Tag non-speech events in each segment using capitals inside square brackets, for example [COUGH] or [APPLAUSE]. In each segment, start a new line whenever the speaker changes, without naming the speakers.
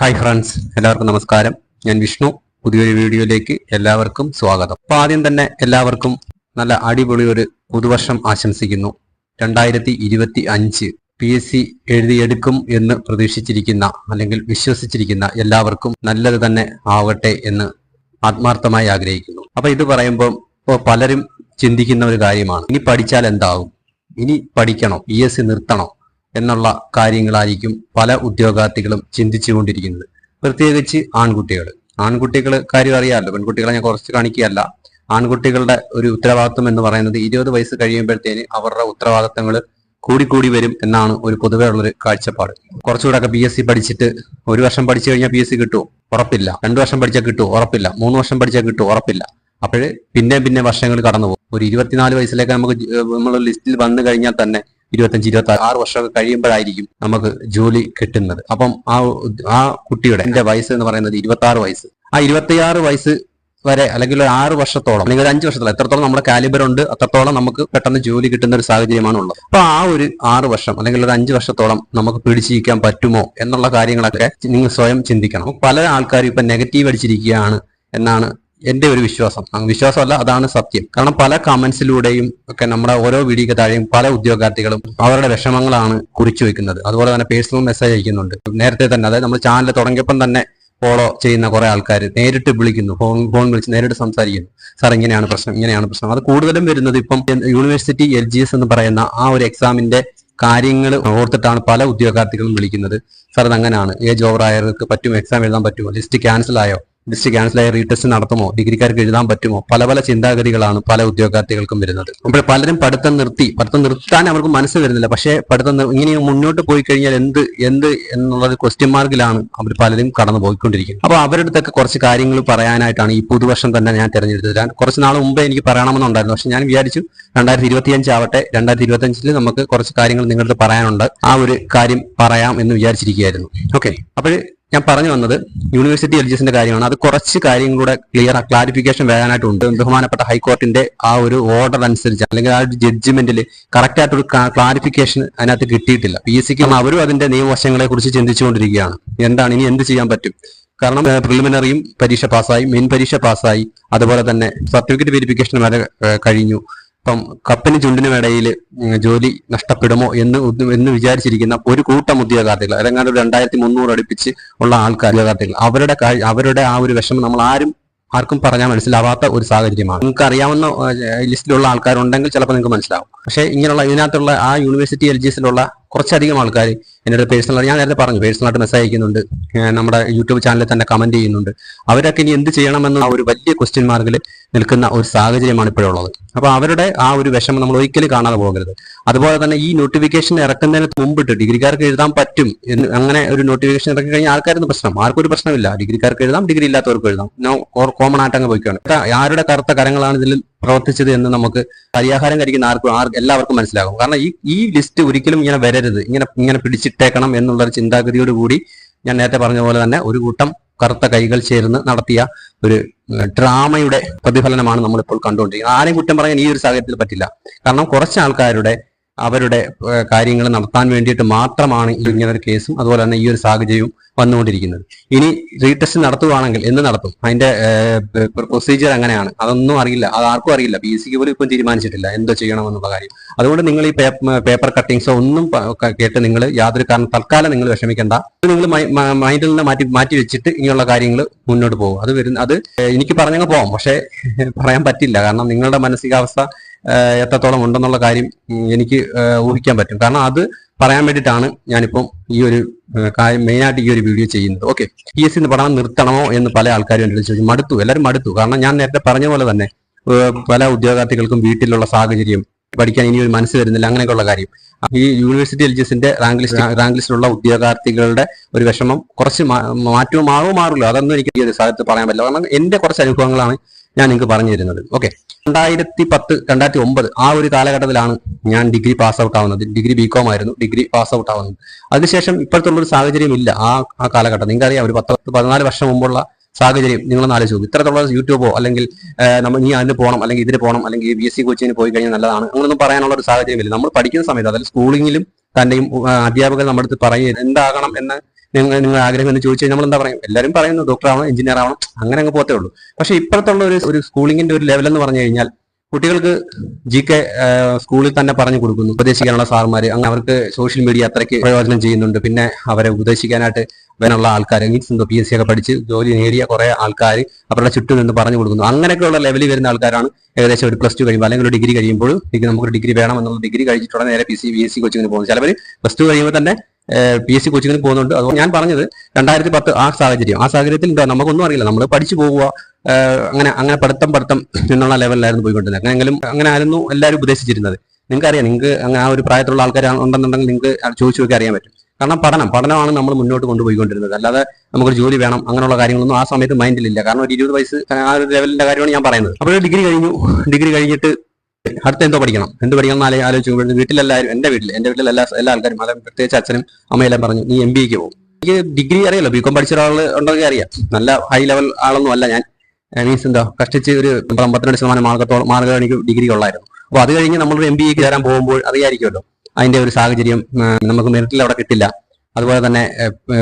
Hi friends എല്ലാവർക്കും നമസ്കാരം. ഞാൻ വിഷ്ണു. പുതിയൊരു വീഡിയോയിലേക്ക് എല്ലാവർക്കും സ്വാഗതം. അപ്പൊ ആദ്യം തന്നെ എല്ലാവർക്കും നല്ല അടിപൊളി ഒരു പുതുവർഷം ആശംസിക്കുന്നു. രണ്ടായിരത്തി ഇരുപത്തി അഞ്ച് പി എസ് സി എഴുതിയെടുക്കും എന്ന് പ്രതീക്ഷിച്ചിരിക്കുന്ന അല്ലെങ്കിൽ വിശ്വസിച്ചിരിക്കുന്ന എല്ലാവർക്കും നല്ലത് തന്നെ ആവട്ടെ എന്ന് ആത്മാർത്ഥമായി ആഗ്രഹിക്കുന്നു. അപ്പൊ ഇത് പറയുമ്പോൾ ഇപ്പോൾ പലരും ചിന്തിക്കുന്ന ഒരു കാര്യമാണ്. ഇനി പഠിച്ചാൽ എന്താവും? ഇനി പഠിക്കണോ? പി എസ് സി നിർത്തണോ? എന്നുള്ള കാര്യങ്ങളായിരിക്കും പല ഉദ്യോഗാർത്ഥികളും ചിന്തിച്ചുകൊണ്ടിരിക്കുന്നത്. പ്രത്യേകിച്ച് ആൺകുട്ടികൾ ആൺകുട്ടികൾ കാര്യം അറിയാമല്ലോ. പെൺകുട്ടികളെ ഞാൻ കുറച്ച് കാണിക്കുകയല്ല. ആൺകുട്ടികളുടെ ഒരു ഉത്തരവാദിത്വം എന്ന് പറയുന്നത് ഇരുപത് വയസ്സ് കഴിയുമ്പോഴത്തേന് അവരുടെ ഉത്തരവാദിത്തങ്ങൾ കൂടിക്കൂടി വരും എന്നാണ് ഒരു പൊതുവേ ഉള്ളൊരു കാഴ്ചപ്പാട്. കുറച്ചുകൂടെ ഒക്കെ പി എസ് സി പഠിച്ചിട്ട് ഒരു വർഷം പഠിച്ചു കഴിഞ്ഞാൽ പി എസ് സി കിട്ടുമോ ഉറപ്പില്ല. രണ്ടു വർഷം പഠിച്ചാൽ കിട്ടുമോ ഉറപ്പില്ല. മൂന്ന് വർഷം പഠിച്ചാൽ കിട്ടുമോ ഉറപ്പില്ല. അപ്പോഴ് പിന്നെ പിന്നെ വർഷങ്ങൾ കടന്നു പോകും ഒരു ഇരുപത്തിനാല് വയസ്സിലേക്ക് നമുക്ക് നമ്മൾ ലിസ്റ്റിൽ വന്നു കഴിഞ്ഞാൽ തന്നെ ഇരുപത്തഞ്ച് ഇരുപത്തി ആറ് വർഷമൊക്കെ കഴിയുമ്പോഴായിരിക്കും നമുക്ക് ജോലി കിട്ടുന്നത്. അപ്പം ആ ആ കുട്ടിയുടെ എന്റെ വയസ്സ് എന്ന് പറയുന്നത് ഇരുപത്തി ആറ് വയസ്സ്. ആ ഇരുപത്തിയാറ് വയസ്സ് വരെ അല്ലെങ്കിൽ ഒരു ആറ് വർഷത്തോളം അല്ലെങ്കിൽ ഒരു അഞ്ച് വർഷത്തോളം എത്രത്തോളം നമ്മുടെ കാലിബർ ഉണ്ട് അത്രത്തോളം നമുക്ക് പെട്ടെന്ന് ജോലി കിട്ടുന്ന ഒരു സാഹചര്യമാണ് ഉള്ളത്. അപ്പൊ ആ ഒരു ആറ് വർഷം അല്ലെങ്കിൽ ഒരു അഞ്ച് വർഷത്തോളം നമുക്ക് പിടിച്ചിരിക്കാൻ പറ്റുമോ എന്നുള്ള കാര്യങ്ങളൊക്കെ നിങ്ങൾ സ്വയം ചിന്തിക്കണം. പല ആൾക്കാരും ഇപ്പൊ നെഗറ്റീവ് അടിച്ചിരിക്കുകയാണ് എന്നാണ് എന്റെ ഒരു വിശ്വാസം. വിശ്വാസമല്ല അതാണ് സത്യം. കാരണം പല കമന്റ്സിലൂടെയും ഒക്കെ നമ്മുടെ ഓരോ വീഡിയോക്ക് താഴെയും പല ഉദ്യോഗാർത്ഥികളും അവരുടെ വിഷമങ്ങളാണ് കുറിച്ചു വെക്കുന്നത്. അതുപോലെ തന്നെ പേഴ്സണൽ മെസ്സേജ് അയക്കുന്നുണ്ട്. നേരത്തെ തന്നെ അതായത് നമ്മൾ ചാനൽ തുടങ്ങിയപ്പം തന്നെ ഫോളോ ചെയ്യുന്ന കുറെ ആൾക്കാർ നേരിട്ട് വിളിക്കുന്നു ഫോൺ ഫോൺ വിളിച്ച് നേരിട്ട് സംസാരിക്കുന്നു. സാർ ഇങ്ങനെയാണ് പ്രശ്നം ഇങ്ങനെയാണ് പ്രശ്നം. അത് കൂടുതലും വരുന്നത് ഇപ്പം യൂണിവേഴ്സിറ്റി എൽ ജി എസ് എന്ന് പറയുന്ന ആ ഒരു എക്സാമിന്റെ കാര്യങ്ങൾ ഓർത്തിട്ടാണ് പല ഉദ്യോഗാർത്ഥികളും വിളിക്കുന്നത്. സാർ അത് അങ്ങനെയാണ് ഏജ് ഓവർ ആയവർക്ക് പറ്റുമോ എക്സാം എഴുതാൻ പറ്റുമോ? ലിസ്റ്റ് ക്യാൻസൽ ആയോ? ലിസ്റ്റ് ക്യാൻസലായി റീടെസ്റ്റ് നടത്തുമോ? ഡിഗ്രിക്കാർക്ക് എഴുതാൻ പറ്റുമോ? പല പല ചിന്താഗതികളാണ് പല ഉദ്യോഗാർത്ഥികൾക്കും വരുന്നത്. അപ്പോൾ പലരും പഠിത്തം നിർത്തി പഠിത്തം നിർത്താൻ അവർക്ക് മനസ്സ് വരുന്നില്ല. പക്ഷേ പഠിത്തം ഇങ്ങനെ മുന്നോട്ട് പോയി കഴിഞ്ഞാൽ എന്ത് എന്ത് എന്നുള്ളത് ക്വസ്റ്റ്യൻ മാർക്കിലാണ് അവർ പലരും കടന്നു പോയിക്കൊണ്ടിരിക്കുന്നത് അപ്പോൾ അവരുടെ അടുത്തൊക്കെ കുറച്ച് കാര്യങ്ങൾ പറയാനായിട്ടാണ് ഈ പുതുവർഷം തന്നെ ഞാൻ തിരഞ്ഞെടുത്തത്. ഞാൻ കുറച്ച് നാൾ മുമ്പേ എനിക്ക് പറയണമെന്നുണ്ടായിരുന്നു. പക്ഷെ ഞാൻ വിചാരിച്ചു രണ്ടായിരത്തി ഇരുപത്തിയഞ്ച് ആവട്ടെ രണ്ടായിരത്തി ഇരുപത്തി നമുക്ക് കുറച്ച് കാര്യങ്ങൾ നിങ്ങളുടെ പറയാനുണ്ട്. ആ ഒരു കാര്യം പറയാം എന്ന് വിചാരിച്ചിരിക്കുകയായിരുന്നു. ഓക്കെ. അപ്പോൾ ഞാൻ പറഞ്ഞു വന്നത് യൂണിവേഴ്സിറ്റി ജഡ്ജസിന്റെ കാര്യമാണ്. അത് കുറച്ച് കാര്യങ്ങളുടെ ക്ലിയർ ക്ലാരിഫിക്കേഷൻ വരാനായിട്ടുണ്ട്. ബഹുമാനപ്പെട്ട ഹൈക്കോർട്ടിന്റെ ആ ഒരു ഓർഡർ അനുസരിച്ച് അല്ലെങ്കിൽ ആ ഒരു ജഡ്ജ്മെന്റിൽ കറക്റ്റ് ആയിട്ടൊരു ക്ലാരിഫിക്കേഷൻ അതിനകത്ത് കിട്ടിയിട്ടില്ല. പി എസ് സിക്ക് അവരും അതിന്റെ നിയമവശങ്ങളെ കുറിച്ച് ചിന്തിച്ചുകൊണ്ടിരിക്കുകയാണ്. എന്താണ്? ഇനി എന്ത് ചെയ്യാൻ പറ്റും? കാരണം പ്രിലിമിനറിയും പരീക്ഷ പാസ്സായി മെയിൻ പരീക്ഷ പാസ്സായി അതുപോലെ തന്നെ സർട്ടിഫിക്കറ്റ് വെരിഫിക്കേഷൻ വരെ കഴിഞ്ഞു. ഇപ്പം കപ്പിന് ചുണ്ടിനും ഇടയിൽ ജോലി നഷ്ടപ്പെടുമോ എന്ന് എന്ന് വിചാരിച്ചിരിക്കുന്ന ഒരു കൂട്ടം ഉദ്യോഗാർത്ഥികൾ അല്ലെങ്കിൽ ഒരു രണ്ടായിരത്തി മുന്നൂറ് അടുപ്പിച്ച് ഉള്ള ആൾക്കാർ ഉദ്യോഗാർത്ഥികൾ അവരുടെ അവരുടെ ആ ഒരു വിഷമം നമ്മൾ ആരും ആർക്കും പറഞ്ഞാൽ മനസ്സിലാവാത്ത ഒരു സാഹചര്യമാണ്. നിങ്ങൾക്ക് അറിയാവുന്ന ലിസ്റ്റിലുള്ള ആൾക്കാരുണ്ടെങ്കിൽ ചിലപ്പോൾ നിങ്ങൾക്ക് മനസ്സിലാവും. പക്ഷേ ഇങ്ങനെയുള്ള ഇതിനകത്തുള്ള ആ യൂണിവേഴ്സിറ്റി എൽ ജി എസിലുള്ള കുറച്ചധികം ആൾക്കാർ അടുത്ത് പേഴ്സണൽ ഞാൻ നേരത്തെ പറഞ്ഞു പേഴ്സണലായിട്ട് മെസ്സേജ് അയക്കുന്നുണ്ട്. നമ്മുടെ യൂട്യൂബ് ചാനലിൽ തന്നെ കമന്റ് ചെയ്യുന്നുണ്ട്. അവരൊക്കെ ഇനി എന്ത് ചെയ്യണമെന്ന് ഒരു വലിയ ക്വസ്റ്റ്യൻ മാർക്കിൽ നിൽക്കുന്ന ഒരു സാഹചര്യമാണ് ഇപ്പോഴുള്ളത് അപ്പോൾ അവരുടെ ആ ഒരു വിഷമം നമ്മൾ ഒരിക്കലും കാണാതെ പോകരുത്. അതുപോലെ തന്നെ ഈ നോട്ടിഫിക്കേഷൻ ഇറക്കുന്നതിന് മുമ്പിട്ട് ഡിഗ്രിക്കാർക്ക് എഴുതാൻ പറ്റും എന്ന് അങ്ങനെ ഒരു നോട്ടിഫിക്കേഷൻ ഇറക്കി കഴിഞ്ഞാൽ ആൾക്കാരൊന്നും പ്രശ്നം? ആർക്കും ഒരു പ്രശ്നമില്ല. ഡിഗ്രിക്കാർക്ക് എഴുതാം ഡിഗ്രി ഇല്ലാത്തവർക്ക് എഴുതാം. കോമൺ ആയിട്ട് അങ്ങ് പോയിക്കാണ് ആരുടെ കറുത്ത കരങ്ങളാണ് ഇതിൽ പ്രവർത്തിച്ചത് എന്ന് നമുക്ക് പരിഹാരം കഴിക്കുന്ന ആർക്കും ആർ എല്ലാവർക്കും മനസ്സിലാകും. കാരണം ഈ ഈ ലിസ്റ്റ് ഒരിക്കലും ഇങ്ങനെ വരരുത്. ഇങ്ങനെ ഇങ്ങനെ പിടിച്ചിട്ടേക്കണം എന്നുള്ള ഒരു ചിന്താഗതിയോട് കൂടി ഞാൻ നേരത്തെ പറഞ്ഞ പോലെ തന്നെ ഒരു കൂട്ടം കറുത്ത കൈകൾ ചേർന്ന് നടത്തിയ ഒരു ഡ്രാമയുടെ പ്രതിഫലനമാണ് നമ്മളിപ്പോൾ കണ്ടുകൊണ്ടിരിക്കുന്നത്. ആരെയും കുറ്റം പറയാൻ ഈ ഒരു സാഹചര്യത്തിൽ പറ്റില്ല. കാരണം കുറച്ച് ആൾക്കാരുടെ അവരുടെ കാര്യങ്ങൾ നടത്താൻ വേണ്ടിയിട്ട് മാത്രമാണ് ഈ ഇങ്ങനെ ഒരു കേസും അതുപോലെ തന്നെ ഈ ഒരു സാഹചര്യവും വന്നുകൊണ്ടിരിക്കുന്നത്. ഇനി റീടെസ്റ്റ് നടത്തുവാണെങ്കിൽ എന്ന് നടത്തും? അതിന്റെ പ്രൊസീജിയർ അങ്ങനെയാണ് അതൊന്നും അറിയില്ല. അത് ആർക്കും അറിയില്ല. പി സിക്ക് പോലും ഇപ്പം തീരുമാനിച്ചിട്ടില്ല. എന്തോ ചെയ്യണമെന്നുള്ള കാര്യം. അതുകൊണ്ട് നിങ്ങൾ ഈ പേപ്പർ കട്ടിങ്സോ ഒന്നും കേട്ട് നിങ്ങൾ യാതൊരു കാരണം തൽക്കാലം നിങ്ങൾ വിഷമിക്കേണ്ട. നിങ്ങൾ മൈൻഡിൽ നിന്ന് മാറ്റി മാറ്റി വെച്ചിട്ട് ഇങ്ങനെയുള്ള കാര്യങ്ങൾ മുന്നോട്ട് പോകും. അത് വരുന്ന അത് എനിക്ക് പറഞ്ഞങ്ങ് പോകാം പക്ഷേ [LAUGHS] പറയാൻ പറ്റില്ല. കാരണം നിങ്ങളുടെ മാനസികാവസ്ഥ എത്രത്തോളം ഉണ്ടെന്നുള്ള കാര്യം എനിക്ക് ഊഹിക്കാൻ പറ്റും. കാരണം അത് പറയാൻ വേണ്ടിയിട്ടാണ് ഞാനിപ്പം ഈ ഒരു കാര്യം മെയിനായിട്ട് ഈ ഒരു വീഡിയോ ചെയ്യുന്നത്. ഓക്കെ. പി എസ് സി എന്ന് പഠനം നിർത്തണമോ എന്ന് പല ആൾക്കാരും എന്നോട് ചോദിച്ചു. മടുത്തു. എല്ലാവരും മടുത്തു. കാരണം ഞാൻ നേരത്തെ പറഞ്ഞ പോലെ തന്നെ പല ഉദ്യോഗാർത്ഥികൾക്കും വീട്ടിലുള്ള സാഹചര്യം പഠിക്കാൻ ഇനി ഒരു മനസ്സ് വരുന്നില്ല അങ്ങനെയൊക്കെയുള്ള കാര്യം. ഈ യൂണിവേഴ്സിറ്റി എൽ ജി എസിന്റെ റാങ്ക് ലിസ്റ്റ് റാങ്ക് ലിസ്റ്റിലുള്ള ഉദ്യോഗാർത്ഥികളുടെ ഒരു വിഷമം കുറച്ച് മാറ്റവും മാറോ മാറില്ല അതൊന്നും എനിക്ക് സാഹചര്യത്തിൽ പറയാൻ പറ്റില്ല. കാരണം എന്റെ കുറച്ച് അനുഭവങ്ങളാണ് ഞാൻ നിങ്ങൾക്ക് പറഞ്ഞു തരുന്നത് ഓക്കെ രണ്ടായിരത്തി പത്ത് രണ്ടായിരത്തി ഒമ്പത് ആ ഒരു കാലഘട്ടത്തിലാണ് ഞാൻ ഡിഗ്രി പാസ് ഔട്ട് ആവുന്നത്. ഡിഗ്രി ബി കോം ആയിരുന്നു. ഡിഗ്രി പാസ് ഔട്ട് ആവുന്നത്. അതിനുശേഷം ഇപ്പോഴത്തുള്ള ഒരു സാഹചര്യം ഇല്ല ആ ആ കാലഘട്ടം. നിങ്ങൾക്കറിയാം ഒരു പത്ത് പതിനാല് വർഷം മുമ്പുള്ള സാഹചര്യം നിങ്ങളൊന്ന് ആലോചിച്ച് നോക്കും. ഇത്രത്തോളം യൂട്യൂബോ അല്ലെങ്കിൽ നമ്മൾ ഇനി അതിന് പോകണം അല്ലെങ്കിൽ ഇതിന് പോകണം അല്ലെങ്കിൽ ബി എസ് സി കോച്ചിങ്ങിന് പോയി കഴിഞ്ഞാൽ നല്ലതാണ്. അങ്ങനൊന്നും പറയാനുള്ള ഒരു സാഹചര്യം ഇല്ല. നമ്മൾ പഠിക്കുന്ന സമയത്ത് അതായത് സ്കൂളിങ്ങിലും തന്നെയും അധ്യാപകർ നമ്മുടെ അടുത്ത് പറയും എന്താകണം എന്ന് നിങ്ങൾ നിങ്ങൾ ആഗ്രഹം എന്ന് ചോദിച്ചു നമ്മൾ എന്താ പറയും എല്ലാവരും പറയുന്നു ഡോക്ടർ ആവണം എഞ്ചിനീയർ ആവണം അങ്ങനെ അങ്ങ് പോത്തേ ഉള്ളൂ. പക്ഷെ ഇപ്പോഴത്തുള്ള ഒരു ഒരു സ്കൂളിങ്ങിന്റെ ഒരു ലെവൽ എന്ന് പറഞ്ഞു കഴിഞ്ഞാൽ കുട്ടികൾക്ക് ജി കെ സ്കൂളിൽ തന്നെ പറഞ്ഞു കൊടുക്കുന്നു. ഉപദേശിക്കാനുള്ള സാർമാർ അങ്ങനെ അവർക്ക് സോഷ്യൽ മീഡിയ അത്രയ്ക്ക് പ്രയോജനം ചെയ്യുന്നുണ്ട്. പിന്നെ അവരെ ഉപദേശിക്കാനായിട്ട് വേനുള്ള ആൾക്കാർ മീൻസ് എന്തോ പി എസ് സി ഒക്കെ പഠിച്ച് ജോലി നേടിയ കുറെ ആൾക്കാർ അവരുടെ ചുറ്റും നിന്ന് പറഞ്ഞു കൊടുക്കുന്നു. അങ്ങനെയൊക്കെയുള്ള ലെവലിൽ വരുന്ന ആൾക്കാരാണ് ഏകദേശം ഒരു പ്ലസ് ടു കഴിയുമ്പോൾ അല്ലെങ്കിൽ ഒരു ഡിഗ്രി കഴിയുമ്പോൾ നമുക്ക് ഡിഗ്രി വേണം എന്നുള്ള ഡിഗ്രി കഴിച്ചിട്ടുള്ള നേരെ P C B S C കോച്ചിങ്ങിന് പോകുന്നത് ചിലവർ പ്ലസ് ടു കഴിയുമ്പോൾ തന്നെ പി എസ് സി കോച്ചിങ്ങിന് പോകുന്നുണ്ട്. അതുകൊണ്ട് ഞാൻ പറഞ്ഞത് രണ്ടായിരത്തി പത്ത് ആ സാഹചര്യം. ആ സാഹചര്യത്തിൽ എന്താ നമുക്കൊന്നും അറിയില്ല. നമ്മൾ പഠിച്ചു ഏഹ് അങ്ങനെ അങ്ങനെ പഠിത്തം പഠിത്തം എന്നുള്ള ലെവലിലായിരുന്നു പോയിക്കൊണ്ടിരുന്നത്. അങ്ങനെയെങ്കിലും അങ്ങനെ ആയിരുന്നു എല്ലാവരും ഉപദേശിച്ചിരുന്നത്. നിങ്ങൾക്ക് അറിയാം നിങ്ങൾക്ക് അങ്ങനെ ആ ഒരു പ്രായത്തിലുള്ള ആൾക്കാർ ഉണ്ടെന്നുണ്ടെങ്കിൽ നിങ്ങൾക്ക് ചോദിച്ചു നോക്കി അറിയാൻ പറ്റും. കാരണം പഠനം പഠനമാണ് നമ്മൾ മുന്നോട്ട് കൊണ്ടുപോയിക്കൊണ്ടിരുന്നത്. അല്ലാതെ നമുക്കൊരു ജോലി വേണം അങ്ങനെയുള്ള കാര്യങ്ങളൊന്നും ആ സമയത്ത് മൈൻഡിലില്ല കാരണം ഒരു ഇരുപത് വയസ്സ് ആ ഒരു ലെവലിന്റെ കാര്യമാണ് ഞാൻ പറയുന്നത്. അപ്പോൾ ഡിഗ്രി കഴിഞ്ഞു. ഡിഗ്രി കഴിഞ്ഞിട്ട് അടുത്ത എന്തോ പഠിക്കണം. എന്ത് പഠിക്കണം എന്നാലേ ആലോ- ആലോചിക്കുമ്പോൾ വീട്ടിലെല്ലാവരും എന്റെ വീട്ടിൽ എന്റെ വീട്ടിൽ എല്ലാ എല്ലാ ആൾക്കാരും അതായത് പ്രത്യേകിച്ച് അച്ഛനും അമ്മയെല്ലാം പറഞ്ഞു നീ എം ബിക്ക് പോകും. എനിക്ക് ഡിഗ്രി അറിയാലോ ബികോം പഠിച്ച ഒരാൾ ഉണ്ടെങ്കിൽ അറിയാം. നല്ല ഹൈ ലെവൽ ആളൊന്നും അല്ല ഞാൻ. മീൻസ് എന്താ കഷ്ടിച്ച് ഒരു അമ്പത്തിരണ്ട് ശതമാനം മാർക്കത്തോളം മാർക്കുകൾ എനിക്ക് ഡിഗ്രി ഉള്ളായിരുന്നു. അപ്പോൾ അത് കഴിഞ്ഞ് നമ്മളൊരു എം ബിക്ക് തരാൻ പോകുമ്പോൾ അറിയായിരിക്കുമല്ലോ അതിന്റെ ഒരു സാഹചര്യം നമുക്ക് മെറിറ്റിൽ അവിടെ കിട്ടില്ല. അതുപോലെ തന്നെ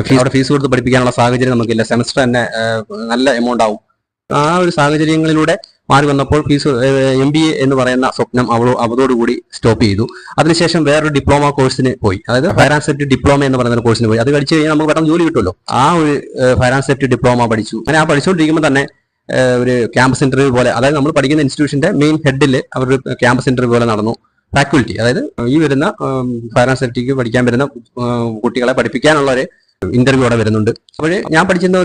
ഫീസ് അവിടെ ഫീസ് കൊടുത്ത് പഠിപ്പിക്കാനുള്ള സാഹചര്യം നമുക്കില്ല. സെമസ്റ്റർ തന്നെ നല്ല എമൗണ്ട് ആവും. ആ ഒരു സാഹചര്യങ്ങളിലൂടെ മാറി വന്നപ്പോൾ ഫീസ് എം ബി എ എന്ന് പറയുന്ന സ്വപ്നം അവൾ അവതോടുകൂടി സ്റ്റോപ്പ് ചെയ്തു. അതിനുശേഷം വേറൊരു ഡിപ്ലോമ കോഴ്സിന് പോയി. അതായത് ഫയർ ആൻഡ് സേഫ്റ്റി ഡിപ്ലോമ എന്ന് പറയുന്ന കോഴ്സിന് പോയി. അത് കഴിച്ച് കഴിഞ്ഞാൽ നമുക്ക് പെട്ടെന്ന് ജോലി കിട്ടുമല്ലോ. ആ ഒരു ഫയർ ആൻഡ് സേഫ്റ്റി ഡിപ്ലോമ പഠിച്ചു. അങ്ങനെ ആ പഠിച്ചുകൊണ്ടിരിക്കുമ്പോൾ തന്നെ ഒരു ക്യാമ്പസ് ഇന്റർവ്യൂ പോലെ അതായത് നമ്മൾ പഠിക്കുന്ന ഇൻസ്റ്റിറ്റ്യൂഷന്റെ മെയിൻ ഹെഡിൽ അവർ ക്യാമ്പസ് ഇന്റർവ്യൂ പോലെ നടന്നു. ഫാക്കൽറ്റി അതായത് ഈ വരുന്ന ഫയർ ആൻഡ് സേഫ്റ്റിക്ക് പഠിക്കാൻ വരുന്ന കുട്ടികളെ പഠിപ്പിക്കാനുള്ള ഒരു ഇന്റർവ്യൂ അവിടെ വരുന്നുണ്ട്. അപ്പോൾ ഞാൻ പഠിച്ചിരുന്ന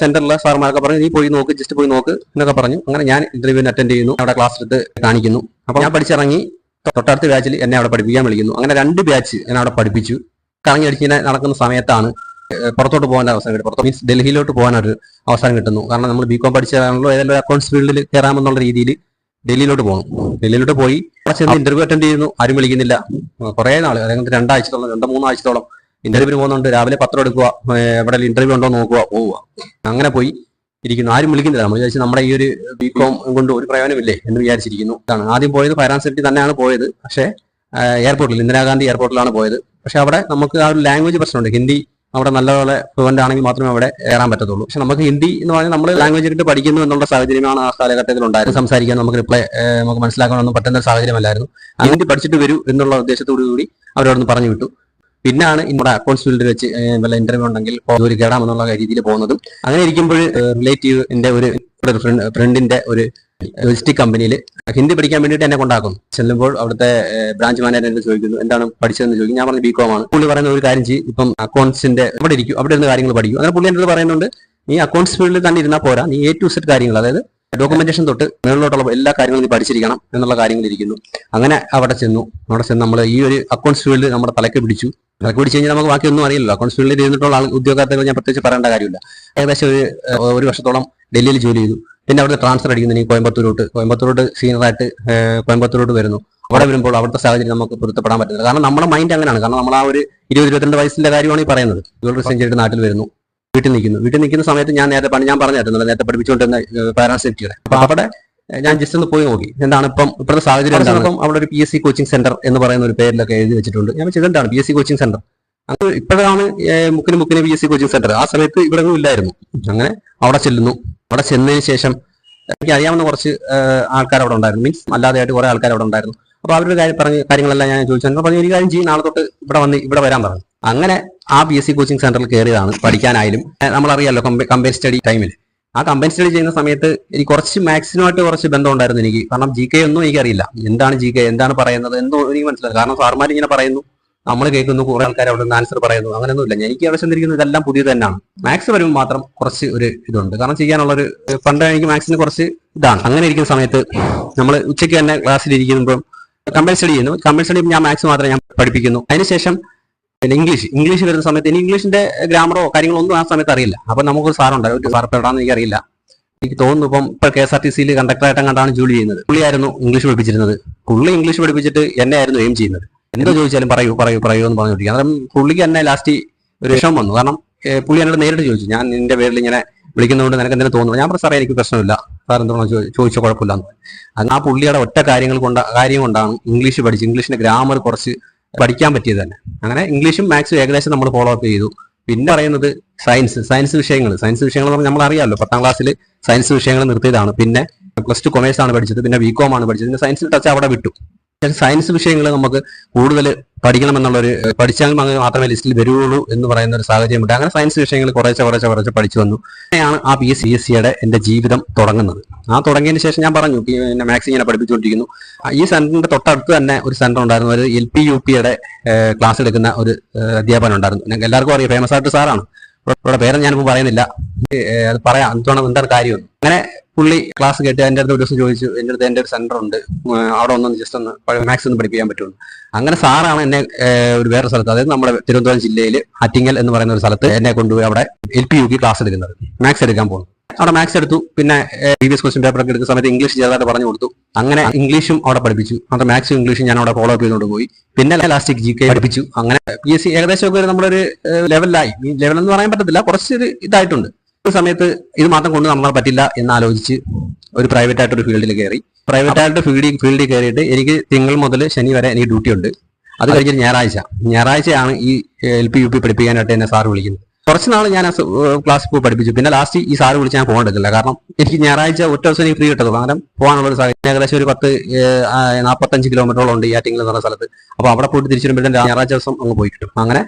സെന്ററിൽ സാർമാരൊക്കെ പറഞ്ഞു നീ പോയി നോക്ക് ജസ്റ്റ് പോയി നോക്ക് എന്നൊക്കെ പറഞ്ഞു. അങ്ങനെ ഞാൻ ഇന്റർവ്യൂവിന് അറ്റൻഡ് ചെയ്യുന്നു. അവിടെ ക്ലാസ് എടുത്ത് കാണിക്കുന്നു. അപ്പോൾ ഞാൻ പഠിച്ചിറങ്ങി തൊട്ടടുത്ത ബാച്ചിൽ എന്നെ അവിടെ പഠിപ്പിക്കാൻ വിളിക്കുന്നു. അങ്ങനെ രണ്ട് ബാച്ച് ഞാൻ അവിടെ പഠിപ്പിച്ചു. കറങ്ങി അടിച്ചിങ്ങനെ നടക്കുന്ന സമയത്താണ് പുറത്തോട്ട് പോകാൻ അവസരം കിട്ടും പുറത്ത് മീൻസ് ഡൽഹിയിലോട്ട് പോകാൻ ഒരു അവസരം കിട്ടുന്നു. കാരണം നമ്മൾ ബികോം പഠിച്ചതാണല്ലോ ഏതെങ്കിലും അക്കൗണ്ട്സ് ഫീൽഡിൽ കയറാമെന്നുള്ള രീതിയിൽ ഡൽഹിയിലോട്ട് പോകും ഡൽഹിയിലോട്ട് പോയി കുറച്ച് ഇന്റർവ്യൂ അറ്റൻഡ് ചെയ്യുന്നു. ആരും വിളിക്കുന്നില്ല. കുറെ നാൾ അതായത് രണ്ടാഴ്ചത്തോളം രണ്ടോ മൂന്നാഴ്ചത്തോളം ഇന്റർവ്യൂവിന് പോകുന്നുണ്ട്. രാവിലെ പത്രം എടുക്കുക എവിടെ ഇന്റർവ്യൂ ഉണ്ടോ നോക്കുക പോവുക. അങ്ങനെ പോയി ഇരിക്കുന്നു. ആരും വിളിക്കുന്നില്ല. നമ്മൾ വിചാരിച്ചു നമ്മുടെ ഈ ഒരു ബി കോം കൊണ്ട് ഒരു പ്രയോജനമില്ലേ എന്ന് വിചാരിച്ചിരിക്കുന്നു. ഇതാണ്. ആദ്യം പോയത് ഫയർ സേഫ്റ്റി തന്നെയാണ് പോയത്. പക്ഷേ എയർപോർട്ടിൽ ഇന്ദിരാഗാന്ധി എയർപോർട്ടിലാണ് പോയത്. പക്ഷെ അവിടെ നമുക്ക് ആ ഒരു ലാംഗ്വേജ് പ്രശ്നമുണ്ട്. ഹിന്ദി അവിടെ നല്ലപോലെ ഫ്ലുവന്റ് ആണെങ്കിൽ മാത്രമേ അവിടെ കയറാൻ പറ്റത്തുള്ളൂ. പക്ഷെ നമുക്ക് ഹിന്ദി എന്ന് പറഞ്ഞാൽ നമ്മൾ ലാംഗ്വേജ് എടുത്ത് പഠിക്കുന്നു എന്നുള്ള സാഹചര്യമാണ് ആ കാലഘട്ടത്തിൽ ഉണ്ടായത് സംസാരിക്കാൻ നമുക്ക് റിപ്ലൈ നമുക്ക് മനസ്സിലാക്കാനൊന്നും പറ്റുന്ന സാഹചര്യമല്ലായിരുന്നു. ഹിന്ദി പഠിച്ചിട്ട് വരൂ എന്നുള്ള ഉദ്ദേശത്തോടു കൂടി അവരോടൊന്ന് പറഞ്ഞു വിട്ടു. പിന്നാണ് നമ്മുടെ അക്കൗണ്ട്സ് ഫീൽഡിൽ വെച്ച് വല്ല ഇന്റർവ്യൂ ഉണ്ടെങ്കിൽ ജോലി കയറാമെന്നുള്ള രീതിയിൽ പോകുന്നതും. അങ്ങനെ ഇരിക്കുമ്പോൾ റിലേറ്റീവ് എന്റെ ഒരു ഫ്രണ്ടിന്റെ ഒരു ലോജിസ്റ്റിക് കമ്പനിയിൽ ഹിന്ദി പഠിക്കാൻ വേണ്ടിയിട്ട് എന്നെ കൊണ്ടാക്കും ചെല്ലുമ്പോൾ അവിടുത്തെ ബ്രാഞ്ച് മാനേജർ എന്നോട് ചോദിക്കുന്നു എന്താണ് പഠിച്ചതെന്ന്? ചോദിക്കും ഞാൻ പറഞ്ഞു ബികോം ആണ്. പുള്ളി പറയുന്ന ഒരു കാര്യം ചെയ്യും. ഇപ്പം അക്കൗണ്ട്സിന്റെ അവിടെ ഇരിക്കും അവിടെ ഇരുന്ന് കാര്യങ്ങൾ പഠിക്കും. അങ്ങനെ പുള്ളി എന്നോട് പറയുന്നുണ്ട് നീ അക്കൗണ്ട്സ് ഫീൽഡിൽ തന്നെ ഇരുന്നാൽ പോരാ. നീ എ ടു സെറ്റ് കാര്യങ്ങൾ അതായത് ഡോക്യുമെന്റേഷൻ തൊട്ട് മുകളിലോട്ടുള്ള എല്ലാ കാര്യങ്ങളും നീ പഠിച്ചിരിക്കണം എന്നുള്ള കാര്യങ്ങൾ ഇരിക്കുന്നു. അങ്ങനെ അവിടെ ചെന്നു. അവിടെ ചെന്ന് നമ്മൾ ഈ ഒരു അക്കൗണ്ട്സ് ഫീൽഡ് നമ്മുടെ തലക്ക് പിടിച്ചു. തലക്ക് പിടിച്ച് കഴിഞ്ഞാൽ നമുക്ക് ബാക്കിയൊന്നും അറിയില്ലല്ലോ. അക്കൗണ്ട്സ് ഫീൽഡിൽ ഇരുന്നിട്ടുള്ള ഉദ്യോഗാർത്ഥികൾ ഞാൻ പ്രത്യേകിച്ച് പറയേണ്ട കാര്യമില്ല. ഏകദേശം ഒരു ഒരു വർഷത്തോളം ഡൽഹിയിൽ ജോലി ചെയ്തു. പിന്നെ അവിടെ ട്രാൻസ്ഫർ അടിക്കുന്നു നീ കോയമ്പത്തൂരോട്ട്. കോയമ്പത്തൂരോട്ട് സീനിയറായിട്ട് കോയമ്പത്തൂരോട്ട് വരുന്നു. അവിടെ വരുമ്പോൾ അവിടുത്തെ സാഹചര്യം നമുക്ക് പൊരുത്തപ്പെടാൻ പറ്റുന്നില്ല. കാരണം നമ്മുടെ മൈൻഡ് അങ്ങനെയാണ്. കാരണം നമ്മൾ ആ ഒരു ഇരുപത് ഇരുപത്തിരണ്ട് വയസ്സിന്റെ കാര്യമാണ് ഈ പറയുന്നത്. ജോലി റിസൈൻ നാട്ടിൽ വരുന്നു. വീട്ടിൽ നിൽക്കുന്നു. വീട്ടിൽ നിൽക്കുന്ന സമയത്ത് ഞാൻ നേരത്തെ പണി ഞാൻ പറഞ്ഞായിരുന്നു നേരത്തെ പഠിപ്പിച്ചുകൊണ്ടിരുന്ന പാരാസെറ്റിയുടെ അപ്പൊ അവിടെ ഞാൻ ജസ്റ്റ് ഒന്ന് പോയി നോക്കി. എന്താണ് ഇപ്പം ഇപ്പോഴത്തെ സാഹചര്യം എന്താണ്? ഇപ്പം അവിടെ ഒരു P S C coaching centre എന്ന് പറയുന്ന ഒരു പേരിലൊക്കെ എഴുതി വെച്ചിട്ടുണ്ട്. ഞാൻ ചെയ്തിട്ടാണ് P S C coaching centre അത് ഇപ്പോഴാണ് മുക്കിന് മുക്കിന് P S C coaching centre ആ സമയത്ത് ഇവിടെ ഒന്നും ഇല്ലായിരുന്നു. അങ്ങനെ അവിടെ ചെല്ലുന്നു. അവിടെ ചെന്നതിന് ശേഷം എനിക്ക് അറിയാവുന്ന കുറച്ച് ആൾക്കാർ അവിടെ ഉണ്ടായിരുന്നു. മീൻസ് അല്ലാതെയായിട്ട് കുറെ ആൾക്കാർ അവിടെ ഉണ്ടായിരുന്നു. അപ്പൊ അവരുടെ കാര്യം പറഞ്ഞ കാര്യങ്ങളെല്ലാം ഞാൻ ചോദിച്ചു. പറഞ്ഞു ഒരു കാര്യം ചെയ്യും. നാളെ തൊട്ട് ഇവിടെ വന്ന് ഇവിടെ വരാൻ പറഞ്ഞു. അങ്ങനെ ആ ബി എസ് സി കോച്ചിങ് സെന്ററിൽ കയറിയതാണ് പഠിക്കാനായാലും. നമ്മളറിയാലോ കമ്പയർ സ്റ്റഡി ടൈമിൽ ആ കമ്പയർ സ്റ്റഡി ചെയ്യുന്ന സമയത്ത് എനിക്ക് കുറച്ച് മാത്സിനുമായിട്ട് കുറച്ച് ബന്ധം ഉണ്ടായിരുന്നു എനിക്ക്. കാരണം ജി കെ ഒന്നും എനിക്കറിയില്ല. എന്താണ് ജി കെ എന്താണ് പറയുന്നത് എന്തോ എനിക്ക് മനസ്സിലായി കാരണം സാർമാർ ഇങ്ങനെ പറയുന്നു. നമ്മൾ കേൾക്കുന്നു കുറെ ആൾക്കാർ അവിടെ നിന്ന് ആൻസർ പറയുന്നു. അങ്ങനെയൊന്നുമില്ല. എനിക്ക് അവിടെ ചെന്നിരിക്കുന്നത് ഇതെല്ലാം പുതിയത് തന്നെയാണ്. മാത്സ് വരുമ്പോൾ മാത്രം കുറച്ച് ഒരു ഇതുണ്ട്. കാരണം ചെയ്യാനുള്ള ഒരു പണ്ട് എനിക്ക് മാത്സിന് കുറച്ച് ഇതാണ്. അങ്ങനെ ഇരിക്കുന്ന സമയത്ത് നമ്മൾ ഉച്ചയ്ക്ക് തന്നെ ക്ലാസ്സിൽ ഇരിക്കുമ്പോൾ കമ്പയർ സ്റ്റഡി ചെയ്യുന്നു. കമ്പയർ സ്റ്റഡി ഞാൻ മാത്സ് മാത്രമേ ഞാൻ പഠിപ്പിക്കുന്നു. അതിനുശേഷം പിന്നെ ഇംഗ്ലീഷ് ഇംഗ്ലീഷ് വരുന്ന സമയത്ത് ഇനി ഇംഗ്ലീഷിന്റെ ഗ്രാമറോ കാര്യങ്ങളോ ഒന്നും ആ സമയത്ത് അറിയില്ല. അപ്പൊ നമുക്കൊരു സാറുണ്ട് ഒരു സാർ എവിടാന്ന് എനിക്കറിയില്ല എനിക്ക് തോന്നുന്നു ഇപ്പം ഇപ്പൊ കെ എസ് ആർ ടി സിയിൽ കണ്ടക്ടറായിട്ട് കണ്ടാണ് ജോലി ചെയ്യുന്നത്. പുള്ളിയായിരുന്നു ഇംഗ്ലീഷ് പഠിപ്പിച്ചിരുന്നത്. പുള്ളി ഇംഗ്ലീഷ് പഠിപ്പിച്ചിട്ട് എന്നെ ആയിരുന്നു എയിം ചെയ്യുന്നത്. എന്തോ ചോദിച്ചാലും പറയൂ പറയൂ പറയൂ എന്ന് പറഞ്ഞു അന്നേരം പുള്ളിക്ക് എന്നെ ലാസ്റ്റ് ഒരു വിഷമം വന്നു. കാരണം പുള്ളി എന്നോട് നേരിട്ട് ചോദിച്ചു. ഞാൻ നിന്റെ പേരിൽ ഇങ്ങനെ വിളിക്കുന്നതുകൊണ്ട് നിനക്ക് എന്തെങ്കിലും തോന്നുന്നു? ഞാൻ പറഞ്ഞു സാറേ എനിക്ക് പ്രശ്നമില്ല. സാർ എന്തോ ചോദിച്ചോ കുഴപ്പമില്ല. എന്ന് അങ്ങ് ആ പുള്ളിയുടെ ഒറ്റ കാര്യങ്ങൾ കൊണ്ട് കാര്യം കൊണ്ടാണ് ഇംഗ്ലീഷ് പഠിച്ച് ഇംഗ്ലീഷിന്റെ ഗ്രാമർ കുറച്ച് പഠിക്കാൻ പറ്റിയത് തന്നെ. അങ്ങനെ ഇംഗ്ലീഷും മാത്സും ഏകദേശം നമ്മൾ ഫോളോ അപ്പ് ചെയ്തു. പിന്നെ പറയുന്നത് സയൻസ് സയൻസ് വിഷയങ്ങൾ സയൻസ് വിഷയങ്ങൾ പറഞ്ഞാൽ നമ്മൾ അറിയാമല്ലോ. പത്താം ക്ലാസ്സിൽ സയൻസ് വിഷയങ്ങൾ നിർത്തിയതാണ്. പിന്നെ പ്ലസ് ടു കൊമേഴ്സ് ആണ് പഠിച്ചത്. പിന്നെ ബി കോം ആണ് പഠിച്ചത്. പിന്നെ സയൻസിൽ ടച്ച് അവിടെ വിട്ടു. സയൻസ് വിഷയങ്ങൾ നമുക്ക് കൂടുതൽ പഠിക്കണമെന്നുള്ളൊരു പഠിച്ചാൽ മാത്രമേ ലിസ്റ്റിൽ വരുള്ളൂ എന്ന് പറയുന്ന ഒരു സാഹചര്യമുണ്ട്. അങ്ങനെ സയൻസ് വിഷയങ്ങൾ കുറേശ്ശെ കുറേശ്ശെ കുറേശ്ശെ പഠിച്ചു വന്നു. അങ്ങനെയാണ് ആ പി എസ് സി എസ് സിയുടെ എന്റെ ജീവിതം തുടങ്ങുന്നത്. ആ തുടങ്ങിയതിന് ശേഷം ഞാൻ പറഞ്ഞു പിന്നെ മാത്സ് ഇങ്ങനെ പഠിപ്പിച്ചുകൊണ്ടിരിക്കുന്നു. ഈ സെന്ററിന്റെ തൊട്ടടുത്ത് തന്നെ ഒരു സെന്റർ ഉണ്ടായിരുന്നു. ഒരു എൽ പി യു പിയുടെ ക്ലാസ് എടുക്കുന്ന ഒരു അധ്യാപകൻ ഉണ്ടായിരുന്നു. ഞങ്ങൾക്ക് എല്ലാവർക്കും അറിയാം ഫേമസ് ആയിട്ട് സാറാണ് ഇവിടെ പേര് ഞാനിപ്പോൾ പറയുന്നില്ല. അത് പറയാം. എന്താണ് എന്താണ് കാര്യം? അങ്ങനെ പുള്ളി ക്ലാസ് കേട്ട് എന്റെ അടുത്ത് ഒരു ദിവസം ചോദിച്ചു എന്റെ അടുത്ത് എന്റെ ഒരു സെന്റർ ഉണ്ട്. അവിടെ ഒന്ന് ജസ്റ്റ് ഒന്ന് മാത്സ് ഒന്ന് പഠിപ്പിക്കാൻ പറ്റുള്ളൂ അങ്ങനെ സാറാണ് എന്നെ ഒരു വേറെ സ്ഥലത്ത് അതായത് നമ്മുടെ തിരുവനന്തപുരം ജില്ലയിൽ അറ്റിങ്ങൽ എന്ന് പറയുന്ന ഒരു സ്ഥലത്ത് എന്നെ കൊണ്ടുപോയി അവിടെ എൽ പി യു ക്ലാസ് എടുക്കുന്നത്. മാത്സ് എടുക്കാൻ പോകുന്നു അവിടെ മാത്സ് എടുത്തു. പിന്നെ പ്രീവിയസ് ക്വസ്റ്റ്യൻ പേപ്പർ ഒക്കെ എടുക്കുന്ന സമയത്ത് ഇംഗ്ലീഷ് ചെറുതായിട്ട് പറഞ്ഞു കൊടുത്തു. അങ്ങനെ ഇംഗ്ലീഷും അവിടെ പഠിപ്പിച്ചു. അത് മാത്സും ഇംഗ്ലീഷും ഞാൻ അവിടെ ഫോളോ അപ്പ് ചെയ്തുകൊണ്ട് പോയി. പിന്നെ ലാസ്റ്റിക് ജി കെ പഠിപ്പിച്ചു. അങ്ങനെ പി എസ് സി ഏകദേശം ഒക്കെ നമ്മളൊരു ലെവലിലായി ഈ ലെവൽ എന്ന് പറയാൻ പറ്റത്തില്ല. കുറച്ചൊരു ഇതായിട്ടുണ്ട്. സമയത്ത് ഇത് മാത്രം കൊണ്ട് നമ്മളെ പറ്റില്ല എന്ന് ആലോചിച്ച് ഒരു പ്രൈവറ്റ് ആയിട്ടൊരു ഫീൽഡിൽ കയറി പ്രൈവറ്റ് ആയിട്ട് ഫീൽഡിൽ ഫീൽഡിൽ കയറിയിട്ട് എനിക്ക് തിങ്കൾ മുതൽ ശനി വരെ എനിക്ക് ഡ്യൂട്ടി ഉണ്ട്. അത് കഴിഞ്ഞിട്ട് ഞായറാഴ്ച. ഞായറാഴ്ചയാണ് ഈ എൽ പി യു പി പഠിപ്പിക്കാനായിട്ട് എന്നെ സാർ വിളിക്കുന്നത്. കുറച്ച് നാൾ ഞാൻ ക്ലാസ് പോയി പഠിപ്പിച്ചു. പിന്നെ ലാസ്റ്റ് ഈ സാറ് വിളിച്ച് ഞാൻ പോകേണ്ടതില്ല എടുക്കില്ല കാരണം എനിക്ക് ഞായറാഴ്ച ഒറ്റ ദിവസം എനിക്ക് ഫ്രീ കിട്ടത്തുള്ളൂ. കാരണം പോകാനുള്ള ഒരു സാഹചര്യം. ഏകദേശം ഒരു പത്ത് നാൽപ്പത്തഞ്ച് കിലോമീറ്ററോളം ഉണ്ട് ഈ ആറ്റിങ്ങിൽ എന്ന് പറഞ്ഞ സ്ഥലത്ത്. അപ്പൊ അവിടെ പോയിട്ട് തിരിച്ചു വരുമ്പോഴത്തേക്കും ഞായറാഴ്ച ദിവസം അങ്ങ് പോയി കിട്ടും അങ്ങനെ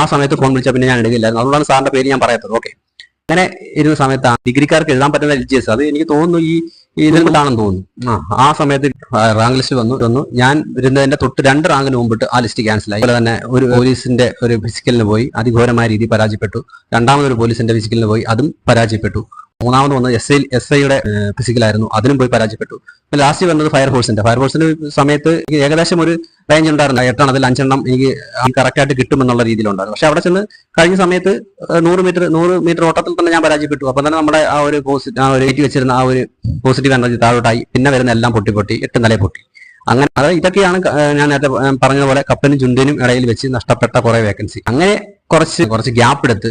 ആ സമയത്ത് ഫോൺ വിളിച്ചാൽ പിന്നെ ഞാൻ എടുക്കില്ലായിരുന്നു. അതുകൊണ്ടാണ് സാറിന്റെ പേര് ഞാൻ പറയാത്തത് ഓക്കെ അങ്ങനെ ഇരുന്ന സമയത്താണ് ഡിഗ്രിക്കാർക്ക് എഴുതാൻ പറ്റുന്ന എൽ ജി എസ് അത് എനിക്ക് തോന്നുന്നു ഈ ഇതിൽ നിന്നാണെന്ന് തോന്നുന്നു. ആ ആ സമയത്ത് റാങ്ക് ലിസ്റ്റ് വന്നു. വന്നു. ഞാൻ വരുന്നതിന്റെ തൊട്ട് രണ്ട് റാങ്കിന് മുമ്പിട്ട് ആ ലിസ്റ്റ് ക്യാൻസൽ ആയി. അതുപോലെ തന്നെ ഒരു പോലീസിന്റെ ഒരു ഫിസിക്കലിന് പോയി. അതിഘോരമായ രീതി പരാജയപ്പെട്ടു. രണ്ടാമതൊരു പോലീസിന്റെ ഫിസിക്കലിന് പോയി. അതും പരാജയപ്പെട്ടു. മൂന്നാമത് വന്നത് എസ് ഐ എസ് ഐയുടെ ഫിസിക്കലായിരുന്നു അതിനും പോയി പരാജയപ്പെട്ടു. ലാസ്റ്റ് വന്നത് ഫയർഫോഴ്സിന്റെ ഫയർഫോഴ്സിന്റെ സമയത്ത് ഏകദേശം ഒരു റേഞ്ച് ഉണ്ടായിരുന്നു എട്ടെണ്ണത്തിൽ അഞ്ചെണ്ണം എനിക്ക് കറക്റ്റ് ആയിട്ട് കിട്ടുമെന്നുള്ള രീതിയിലുണ്ടായിരുന്നു. പക്ഷെ അവിടെ ചെന്ന് കഴിഞ്ഞ സമയത്ത് നൂറ് മീറ്റർ നൂറ് മീറ്റർ ഓട്ടത്തിൽ തന്നെ ഞാൻ പരാജയപ്പെട്ടു. അപ്പം തന്നെ നമ്മുടെ ആ ഒരു ആ ഒരു ഏറ്റി വെച്ചിരുന്ന ആ ഒരു പോസിറ്റീവ് എനർജി താഴോട്ടായി. പിന്നെ വരുന്ന എല്ലാം പൊട്ടി പൊട്ടി എട്ട് നില പൊട്ടി. അങ്ങനെ അത് ഇതൊക്കെയാണ് ഞാൻ നേരത്തെ പറഞ്ഞ പറഞ്ഞതുപോലെ കപ്പനും ചുണ്ടിനും ഇടയിൽ വെച്ച് നഷ്ടപ്പെട്ട കുറെ വേക്കൻസി അങ്ങനെ കുറച്ച് കുറച്ച് ഗ്യാപ്പ് എടുത്ത്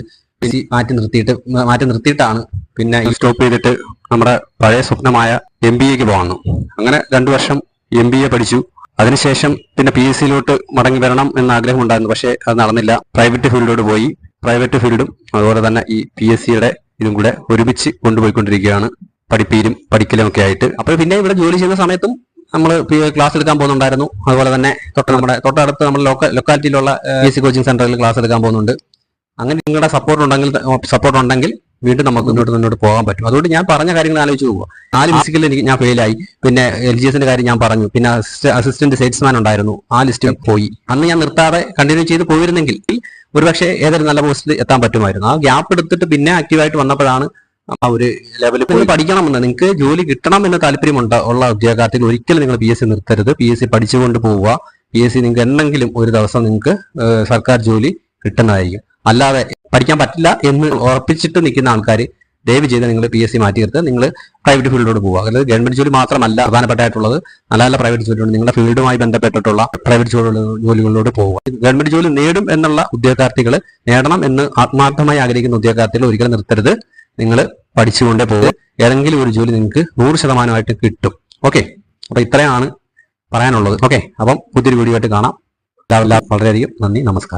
മാറ്റി നിർത്തിയിട്ട് മാറ്റി നിർത്തിയിട്ടാണ് പിന്നെ സ്റ്റോപ്പ് ചെയ്തിട്ട് നമ്മുടെ പഴയ സ്വപ്നമായ എം ബി എക്ക് പോകുന്നു അങ്ങനെ രണ്ടു വർഷം എം ബി എ പഠിച്ചു. അതിനുശേഷം പിന്നെ പി എസ് സിയിലോട്ട് മടങ്ങി വരണം എന്ന ആഗ്രഹം ഉണ്ടായിരുന്നു പക്ഷേ അത് നടന്നില്ല. പ്രൈവറ്റ് ഫീൽഡോട് പോയി. പ്രൈവറ്റ് ഫീൽഡും അതുപോലെ തന്നെ ഈ പി എസ് സിയുടെ ഇതും കൂടെ ഒരുമിച്ച് കൊണ്ടുപോയിക്കൊണ്ടിരിക്കുകയാണ്. പഠിപ്പീരും പഠിക്കലും ഒക്കെ ആയിട്ട്. അപ്പോൾ പിന്നെ ഇവിടെ ജോലി ചെയ്യുന്ന സമയത്തും നമ്മൾ ക്ലാസ് എടുക്കാൻ പോകുന്നുണ്ടായിരുന്നു. അതുപോലെ തന്നെ തൊട്ട് നമ്മുടെ തൊട്ടടുത്ത് നമ്മുടെ ലോക്കൽ ലൊക്കാലിറ്റിയിലുള്ള പി എസ് സി കോച്ചിങ് സെന്ററിൽ ക്ലാസ് എടുക്കാൻ പോകുന്നുണ്ട്. അങ്ങനെ നിങ്ങളുടെ സപ്പോർട്ട് ഉണ്ടെങ്കിൽ സപ്പോർട്ട് ഉണ്ടെങ്കിൽ വീണ്ടും നമുക്ക് മുന്നോട്ട് മുന്നോട്ട് പോകാൻ പറ്റും. അതുകൊണ്ട് ഞാൻ പറഞ്ഞ കാര്യങ്ങൾ ആലോചിച്ച് പോകുക നാല് ഫിസിക്കലിൽ എനിക്ക് ഞാൻ ഫെയിലായി പിന്നെ എൽ ജി എസിന്റെ കാര്യം ഞാൻ പറഞ്ഞു. പിന്നെ അസിസ്റ്റന്റ് സെയിൽസ്മാൻ ഉണ്ടായിരുന്നു. ആ ലിസ്റ്റ് പോയി. അന്ന് ഞാൻ നിർത്താതെ കണ്ടിന്യൂ ചെയ്ത് പോയിരുന്നെങ്കിൽ ഒരുപക്ഷെ ഏതൊരു നല്ല പോസ്റ്റിൽ എത്താൻ പറ്റുമായിരുന്നു. ആ ഗ്യാപ്പ് എടുത്തിട്ട് പിന്നെ ആക്റ്റീവായിട്ട് വന്നപ്പോഴാണ് ആ ഒരു ലെവലിൽ പോയി. പഠിക്കണമെന്ന്. നിങ്ങൾക്ക് ജോലി കിട്ടണം എന്ന താല്പര്യമുണ്ട് ഉള്ള ഉദ്യോഗാർത്ഥികൾ ഒരിക്കലും നിങ്ങൾ പി എസ് സി നിർത്തരുത്. പി എസ് സി പഠിച്ചുകൊണ്ട് പോവുക. പി എസ് സി നിങ്ങൾക്ക് എന്തെങ്കിലും ഒരു ദിവസം നിങ്ങൾക്ക് സർക്കാർ ജോലി കിട്ടുന്നതായിരിക്കും. അല്ലാതെ പഠിക്കാൻ പറ്റില്ല എന്ന് ഉറപ്പിച്ചിട്ട് നിൽക്കുന്ന ആൾക്കാർ ദയവ് ചെയ്ത് നിങ്ങൾ പി എസ് സി മാറ്റി എടുത്ത് നിങ്ങൾ പ്രൈവറ്റ് ഫീൽഡിലോട് പോകുക അതായത് ഗവൺമെന്റ് ജോലി മാത്രമല്ല പ്രധാനപ്പെട്ടായിട്ടുള്ളത്. നല്ല നല്ല പ്രൈവറ്റ് ജോലിയുണ്ട് നിങ്ങളുടെ ഫീൽഡുമായി ബന്ധപ്പെട്ടിട്ടുള്ള പ്രൈവറ്റ് ജോലികളിലോട് പോവുക. ഗവൺമെന്റ് ജോലി നേടും എന്നുള്ള ഉദ്യോഗാർത്ഥികൾ നേടണം എന്ന് ആത്മാർത്ഥമായി ആഗ്രഹിക്കുന്ന ഉദ്യോഗാർത്ഥികൾ ഒരിക്കലും നിർത്തരുത്. നിങ്ങൾ പഠിച്ചുകൊണ്ടേ പോകുക ഏതെങ്കിലും ഒരു ജോലി നിങ്ങൾക്ക് നൂറ് ശതമാനമായിട്ട് കിട്ടും. ഓക്കെ? അപ്പൊ ഇത്രയാണ് പറയാനുള്ളത്. ഓക്കെ? അപ്പം പുതിയൊരു വീഡിയോ ആയിട്ട് കാണാം. വളരെയധികം നന്ദി. നമസ്കാരം.